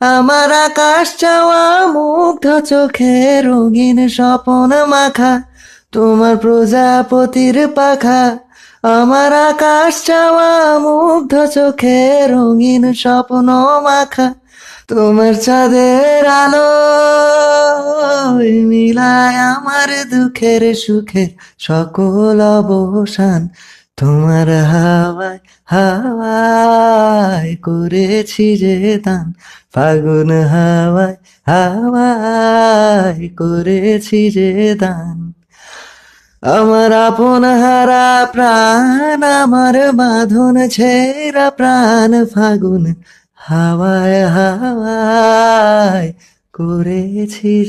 আমার আকাশ চাওয়া মুগ্ধ চোখে রঙিন স্বপন মাখা, তোমার প্রজাপতির পাখা। আমার আকাশ চাওয়া মুগ্ধ চোখে রঙিন স্বপ্ন মাখা, তোমার চাঁদের আলো মিলায় আমার দুঃখের সুখের সকল অবসান। তোমার হাওয়ায় হাওয়ায় করেছি যে দান ফাগুন হাওয়ায় হাওয়ায় করেছি যে দান আমার আপন হারা প্রাণ, আমার বাঁধন ছেঁড়া প্রাণ ফাগুন হাওয়ায় হাওয়ায় করেছি